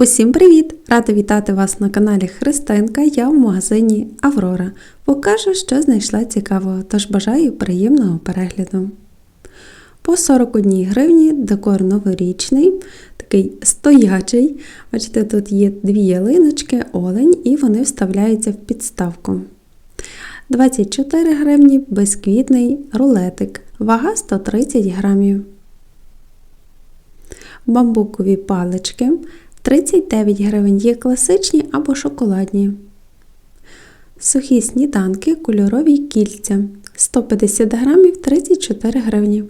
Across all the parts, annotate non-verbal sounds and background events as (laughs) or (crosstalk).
Усім привіт! Рада вітати вас на каналі Христинка. Я в магазині Аврора. Покажу, що знайшла цікавого, тож бажаю приємного перегляду. По 41 гривні декор новорічний, такий стоячий. Бачите, тут є дві ялиночки, олень, і вони вставляються в підставку. 24 гривні безквітний рулетик, вага 130 грамів. Бамбукові палички 39 гривень є класичні або шоколадні. Сухі сніданки кольорові кільця 150 грамів 34 гривні.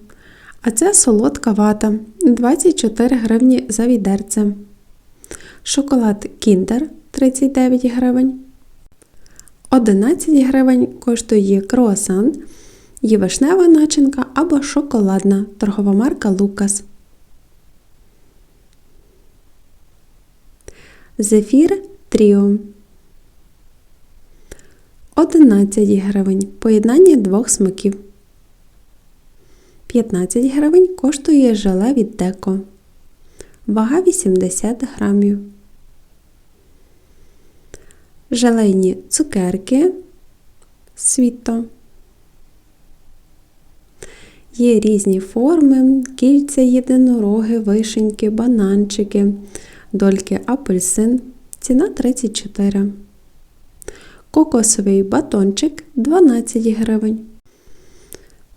А це солодка вата 24 гривні за відерце. Шоколад Kinder 39 гривень. 11 гривень коштує круасан, є вишнева начинка або шоколадна торгова марка Лукас. Зефір Тріо. 11 гривень. Поєднання двох смаків. 15 гривень коштує желе від деко. Вага 80 грамів. Желейні цукерки світо. Є різні форми, кільця єдинороги, вишеньки, бананчики дольки апельсин, ціна 34. Кокосовий батончик 12 гривень.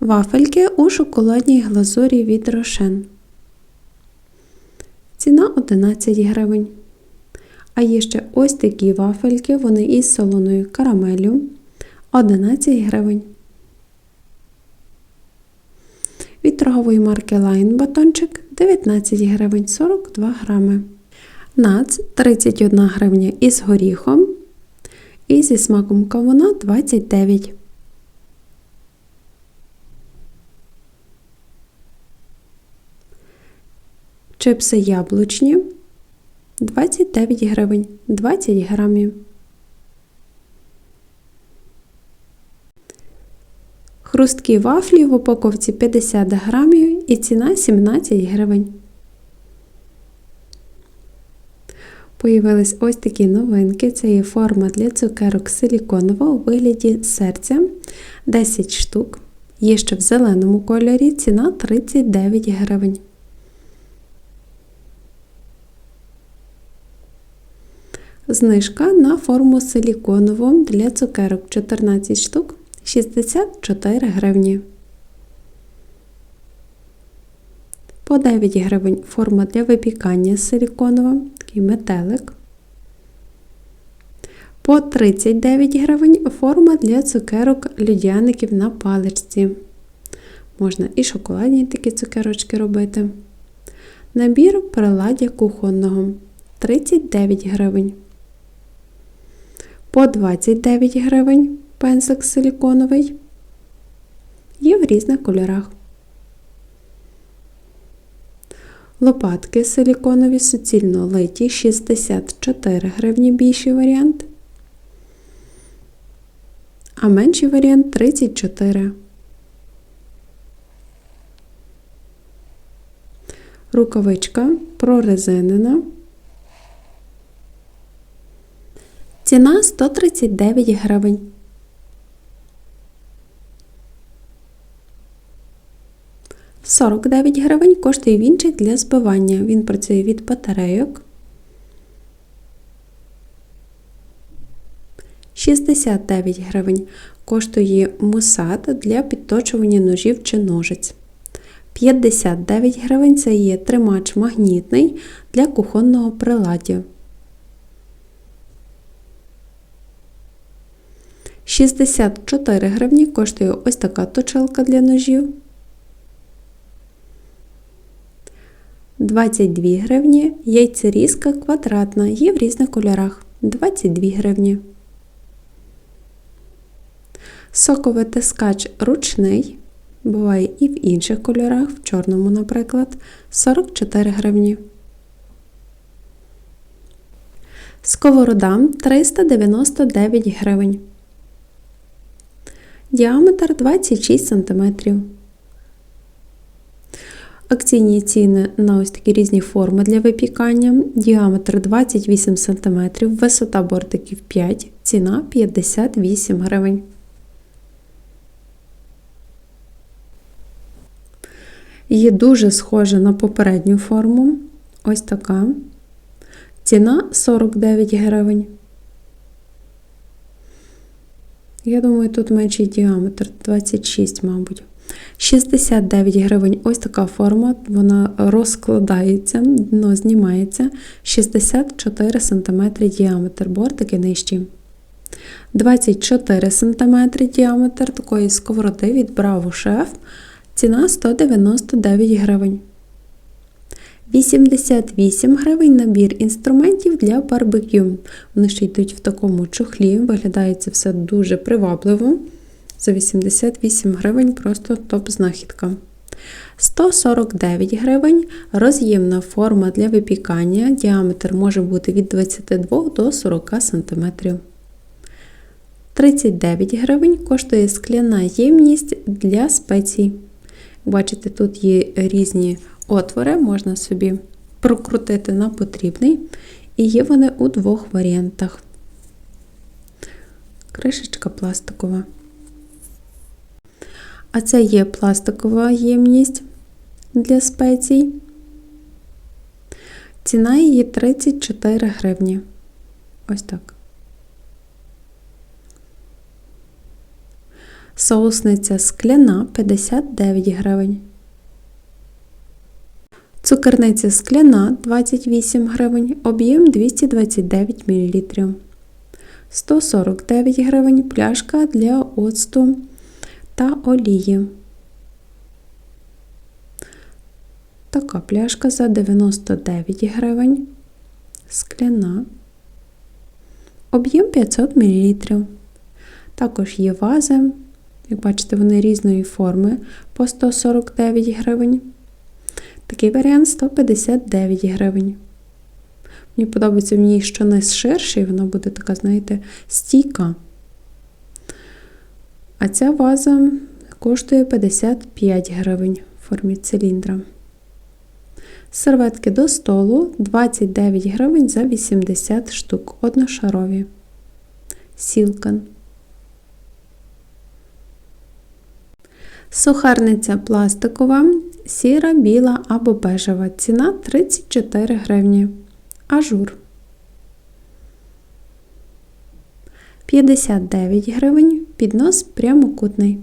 Вафельки у шоколадній глазурі від рошен. Ціна 11 гривень. А є ще ось такі вафельки, вони із солоною карамелю 11 гривень. Від торгової марки Line батончик 19 гривень 42 грами. Нац 31 гривня із горіхом. І зі смаком кавуна 29. Чипси яблучні 29 гривень 20 грамів. Хрусткі вафлі в упаковці 50 грамів і ціна 17 гривень. Появились ось такі новинки. Це є форма для цукерок силіконова у вигляді серця 10 штук. Є ще в зеленому кольорі ціна 39 гривень. Знижка на форму силіконову для цукерок 14 штук 64 гривні. По 9 гривень форма для випікання силіконова, такий метелик. По 39 гривень форма для цукерок людяників на паличці. Можна і шоколадні такі цукерочки робити. Набір приладдя кухонного 39 гривень. По 29 гривень пензик силіконовий. Є в різних кольорах. Лопатки силіконові суцільно литі 64 гривні більший варіант, а менший варіант 34. Рукавичка прорезинена. Ціна 139 гривень. 49 гривень коштує вінчик для збивання. Він працює від батарейок. 69 гривень коштує мусат для підточування ножів чи ножиць. 59 гривень це є тримач магнітний для кухонного приладдя. 64 гривні коштує ось така точилка для ножів. 22 гривні, яйцерізка квадратна, є в різних кольорах 22 гривні. Соковитискач ручний, буває і в інших кольорах, в чорному, наприклад, 44 гривні. Сковорода 399 гривень. Діаметр 26 см. Акційні ціни на ось такі різні форми для випікання. Діаметр 28 см, висота бортиків 5, ціна 58 гривень. Є дуже схожа на попередню форму. Ось така. Ціна 49 гривень. Я думаю, тут менший діаметр 26, мабуть. 69 гривень. Ось така форма, вона розкладається, дно знімається. 64 см діаметр, бортики нижчі. 24 см діаметр такої сковороди від Bravo Chef. Ціна 199 гривень. 88 гривень набір інструментів для барбекю. Вони ще йдуть в такому чохлі, виглядає це все дуже привабливо. За 88 гривень просто топ-знахідка. 149 гривень роз'ємна форма для випікання. Діаметр може бути від 22 до 40 см. 39 гривень коштує скляна ємність для спецій. Бачите, тут є різні отвори, можна собі прокрутити на потрібний. І є вони у двох варіантах. Кришечка пластикова. А це є пластикова ємність для спецій. Ціна її 34 гривні. Ось так. Соусниця скляна 59 гривень. Цукерниця скляна 28 гривень, об'єм 229 мл. 149 гривень пляшка для оцту та олії. Така пляшка за 99 гривень. Скляна. Об'єм 500 мл. Також є вази. Як бачите, вони різної форми по 149 гривень. Такий варіант 159 гривень. Мені подобається в ній, що не ширший, вона буде така, знаєте, стійка. А ця ваза коштує 55 гривень в формі циліндра. Серветки до столу 29 гривень за 80 штук, одношарові. Сілкан. Сухарниця пластикова, сіра, біла або бежева. Ціна 34 гривні. Ажур. 59 гривень. Піднос прямокутний.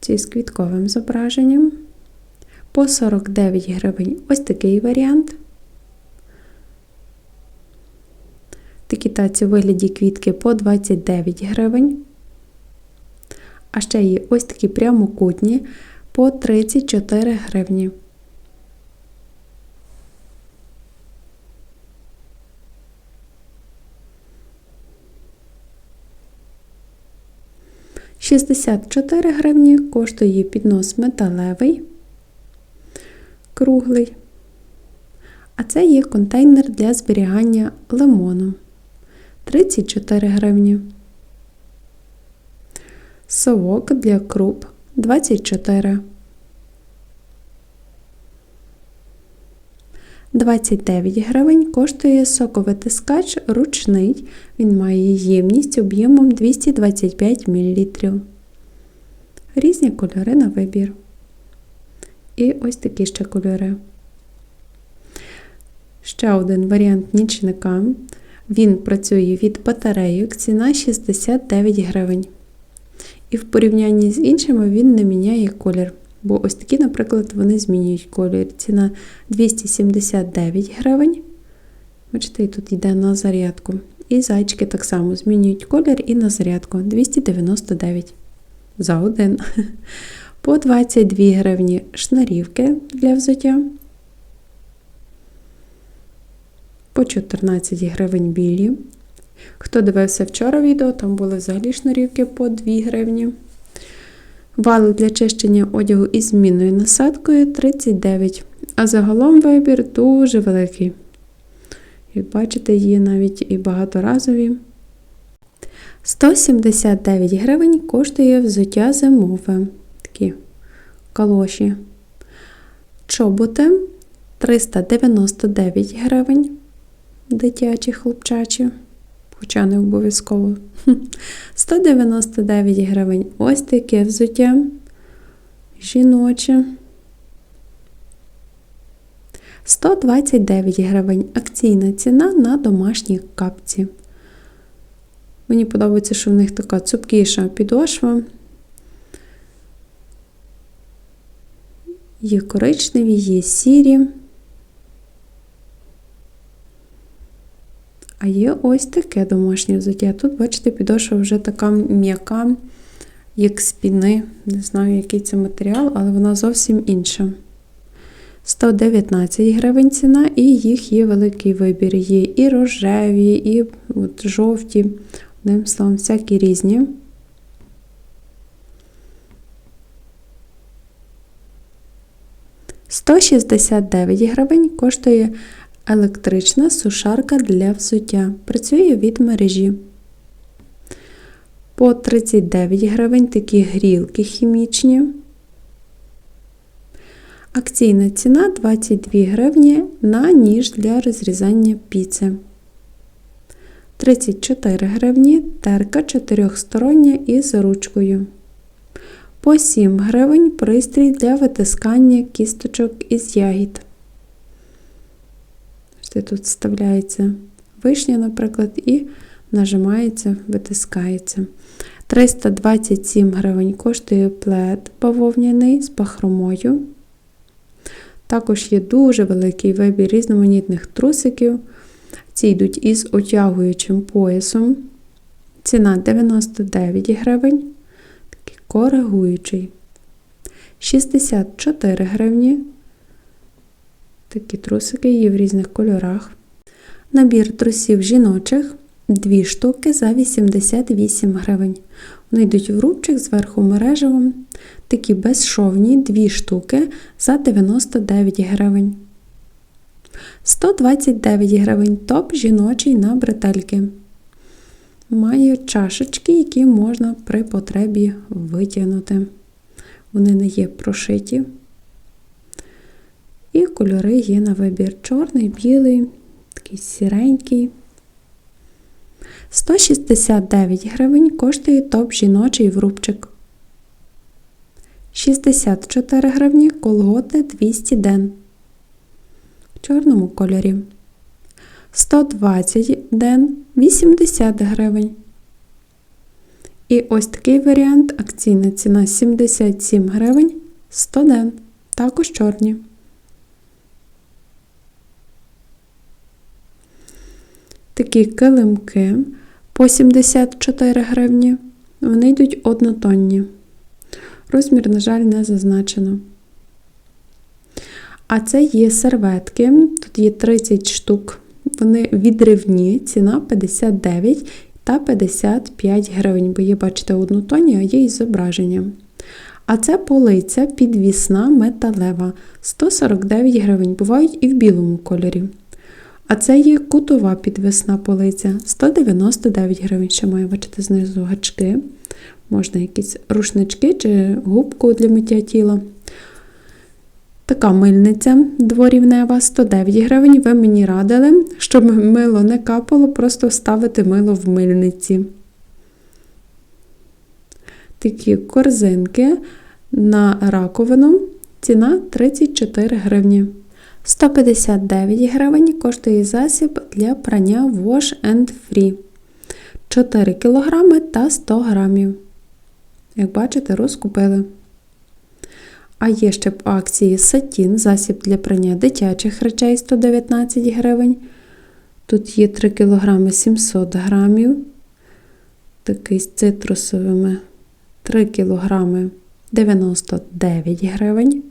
Ці з квітковим зображенням. По 49 гривень ось такий варіант. Такі таці у вигляді квітки по 29 гривень. А ще є ось такі прямокутні по 34 гривні. Шістдесят чотири гривні коштує піднос металевий, круглий. А це є контейнер для зберігання лимону. 34 гривні. Совок для круп 24. 29 гривень коштує соковитискач ручний. Він має ємність об'ємом 225 мл. Різні кольори на вибір. І ось такі ще кольори. Ще один варіант нічника. Він працює від батарейок, ціна 69 гривень. І в порівнянні з іншими він не міняє колір. Бо ось такі, наприклад, вони змінюють колір. Ціна 279 гривень. Бачите, і тут йде на зарядку. І зайчики так само змінюють колір і на зарядку 299 за один. (laughs) По 22 гривні шнарівки для взуття. По 14 гривень білі. Хто дивився вчора відео, там були взагалі шнурівки по 2 гривні. Вали для чищення одягу із змінною насадкою 39. А загалом вибір дуже великий. Як бачите, є навіть і багаторазові. 179 гривень коштує взуття зимове. Такі калоші. Чоботи 399 гривень. Дитячі хлопчачі. Хоча не обов'язково. (laughs) 199 гривень. Ось таке взуття. Жіноче. 129 гривень. Акційна ціна на домашні капці. Мені подобається, що в них така цупкіша підошва. Є коричневі, є сірі. А є ось таке домашнє взуття. Тут, бачите, підошва вже така м'яка, як спіни. Не знаю, який це матеріал, але вона зовсім інша. 119 гривень ціна, і їх є великий вибір. Є і рожеві, і от жовті, одним словом, всякі різні. «169 гривень коштує електрична сушарка для взуття. Працює від мережі. По 39 гривень такі грілки хімічні. Акційна ціна 22 гривні на ніж для розрізання піци. 34 гривні терка чотирьохстороння із ручкою. По 7 гривень пристрій для витискання кісточок із ягід. Тут вставляється вишня, наприклад, і нажимається, витискається. 327 гривень коштує плед бавовняний з бахромою. Також є дуже великий вибір різноманітних трусиків. Ці йдуть із отягуючим поясом. Ціна 99 гривень. Такий коригуючий. 64 гривні. Такі трусики є в різних кольорах. Набір трусів жіночих 2 штуки за 88 гривень. Вони йдуть в рубчик зверху мережевим. Такі безшовні 2 штуки за 99 гривень. 129 гривень топ жіночий на бретельки. Має чашечки, які можна при потребі витягнути. Вони не є прошиті. І кольори є на вибір: чорний, білий, такий сіренький. 169 гривень коштує топ жіночий врубчик. 64 гривні колготи 200 ден. В чорному кольорі. 120 ден 80 гривень. І ось такий варіант акційна ціна 77 гривень 100 ден. Також чорні. Такі килимки по 74 гривні. Вони йдуть однотонні. Розмір, на жаль, не зазначено. А це є серветки. Тут є 30 штук. Вони відривні, ціна 59 та 55 гривень, бо є, бачите, однотонні, а є і зображення. А це полиця підвісна металева 149 гривень. Бувають і в білому кольорі. А це є кутова підвісна полиця 199 гривень. Ще має бачити знизу гачки. Можна якісь рушнички чи губку для миття тіла. Така мильниця дворівнева 109 гривень. Ви мені радили, щоб мило не капало, просто вставити мило в мильниці. Такі корзинки на раковину. Ціна 34 гривні. 159 гривень коштує засіб для прання Wash and Free 4 кг та 100 г. Як бачите, розкупили. А є ще по акції сатін, засіб для прання дитячих речей 119 гривень. Тут є 3 кг 700 грамів. Такий з цитрусовими 3 кг 99 гривень.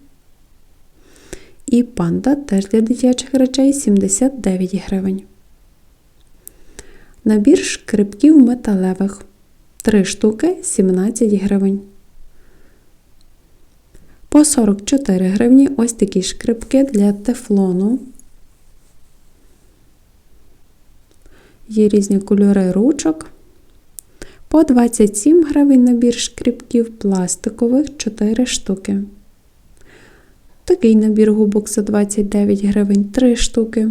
І панда теж для дитячих речей 79 гривень. Набір шкрипків металевих 3 штуки 17 гривень. По 44 гривні ось такі шкрипки для тефлону. Є різні кольори ручок. По 27 гривень набір шкрібків пластикових 4 штуки. Такий набір губок за 29 гривень 3 штуки.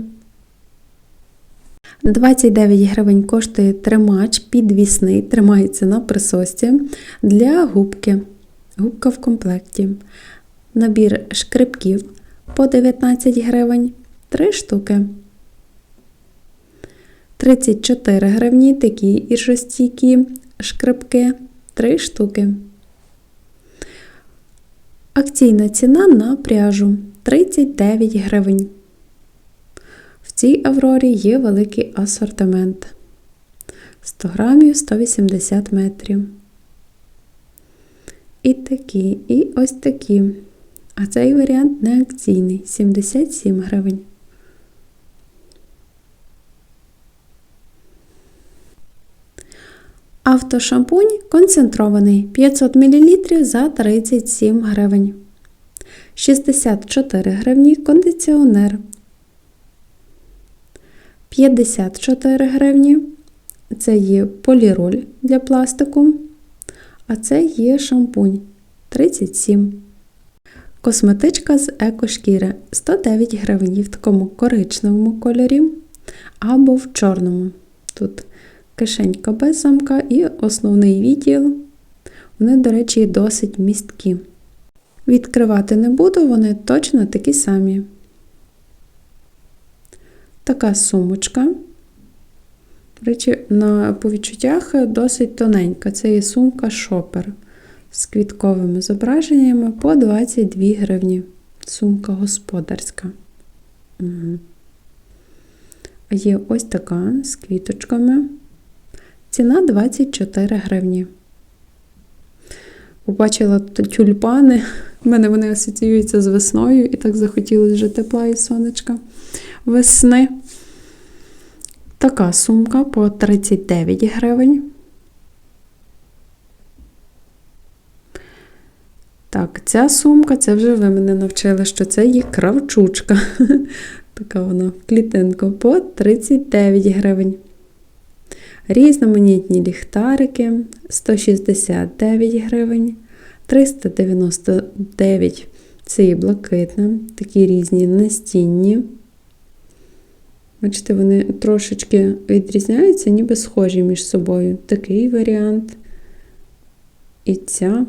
29 гривень коштує тримач підвісний, тримається на присосці для губки. Губка в комплекті. Набір шкребків по 19 гривень 3 штуки. 34 гривні такі іржостійкі шкребки 3 штуки. Акційна ціна на пряжу 39 гривень. В цій Аврорі є великий асортимент 100 грамів 180 метрів. І такі, і ось такі. А цей варіант не акційний 77 гривень. Автошампунь концентрований 500 мл за 37 гривень. 64 гривні кондиціонер. 54 гривні. Це є поліроль для пластику. А це є шампунь 37. Косметичка з екошкіри 109 гривень в такому коричневому кольорі або в чорному. Тут кишенька без замка і основний відділ. Вони, до речі, досить місткі. Відкривати не буду, вони точно такі самі. Така сумочка. До речі, на, по відчуттях досить тоненька. Це є сумка шопер з квітковими зображеннями по 22 гривні. Сумка господарська. Угу. Є ось така з квіточками. Ціна 24 гривні. Побачила тюльпани. У мене вони асоціюються з весною, і так захотілося вже тепла і сонечка весни. Така сумка по 39 гривень. Так, ця сумка, це вже ви мене навчили, що це є кравчучка. (laughs) Така вона в клітинку по 39 гривень. Різноманітні ліхтарики 169 гривень, 399 це є блакитна, такі різні настінні. Бачите, вони трошечки відрізняються, ніби схожі між собою. Такий варіант. І ця.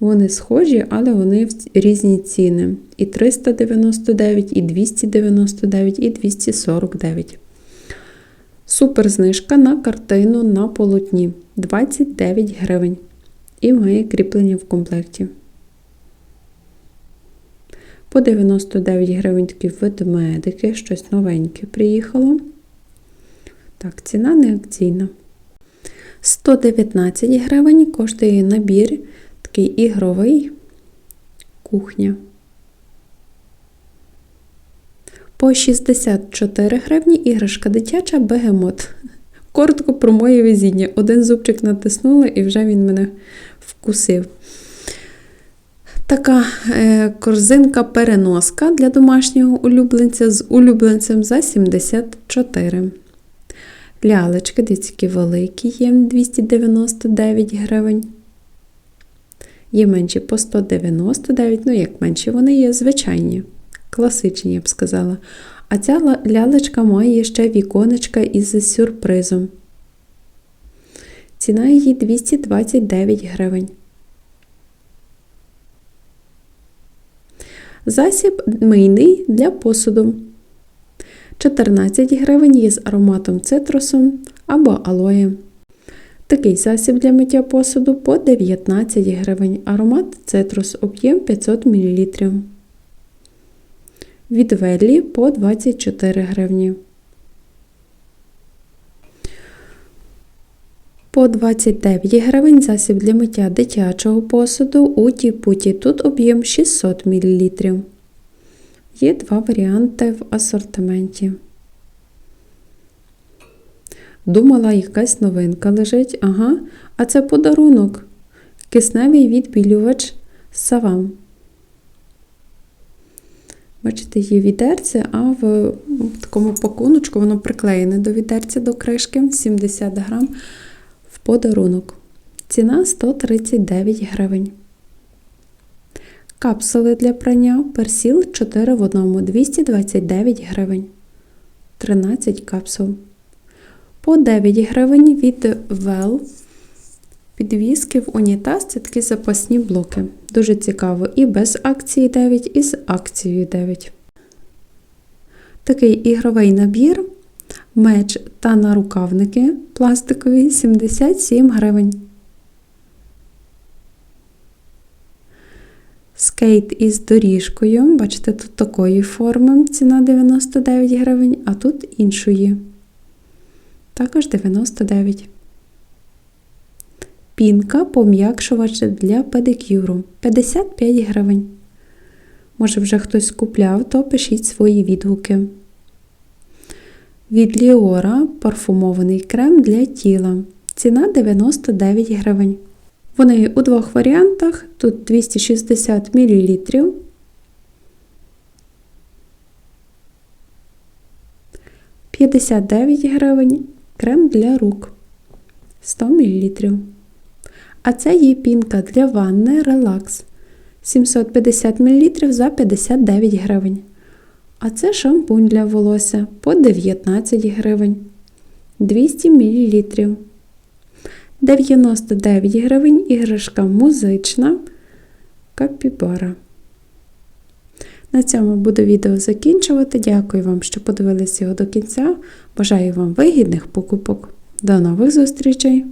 Вони схожі, але вони в різні ціни. І 399, і 299, і 249. Супер знижка на картину на полотні 29 гривень. І має кріплення в комплекті. По 99 гривень такі ведмедики, щось новеньке приїхало. Так, ціна не акційна. 119 гривень коштує набір такий ігровий кухня. По 64 гривні іграшка дитяча бегемот. Коротко про моє везіння. Один зубчик натиснула і вже він мене вкусив. Така е, корзинка-переноска для домашнього улюбленця з улюбленцем за 74. Лялечки, дитячі великі, є 299 гривень. Є менші по 199, ну як менші, вони є звичайні, класичні, я б сказала. А ця лялечка має ще віконечка із сюрпризом. Ціна її 229 гривень. Засіб мийний для посуду. 14 гривень є з ароматом цитрусом або алоєм. Такий засіб для миття посуду по 19 гривень. Аромат цитрус об'єм 500 мл. Від Веллі по 24 гривні. По 29 гривень засіб для миття дитячого посуду у Тіпуті. Тут об'єм 600 мл. Є два варіанти в асортименті. Думала, якась новинка лежить. Ага, а це подарунок. Кисневий відбілювач савам. Бачите, є відерце, а в, в такому пакуночку воно приклеєне до відерця до кришки 70 грам. в подарунок. Ціна 139 гривень. Капсули для прання персіл 4 в 1 229 гривень. 13 капсул. По 9 гривень від Well. Підвіски в унітаз це такі запасні блоки. Дуже цікаво. І без акції 9, і з акцією 9. Такий ігровий набір. Меч та нарукавники пластикові 77 гривень. Скейт із доріжкою. Бачите, тут такої форми ціна 99 гривень, а тут іншої. Також 99. Пінка пом'якшувач для педикюру 55 гривень. Може, вже хтось купляв, то пишіть свої відгуки. Від Ліора парфумований крем для тіла. Ціна 99 гривень. Вони у двох варіантах. Тут 260 мл. «59 гривень крем для рук 100 мл. А це є пінка для ванни Relax 750 мл за 59 гривень. А це шампунь для волосся по 19 гривень 200 мл. 99 гривень іграшка музична капібара. На цьому буду відео закінчувати. Дякую вам, що подивилися його до кінця. Бажаю вам вигідних покупок. До нових зустрічей!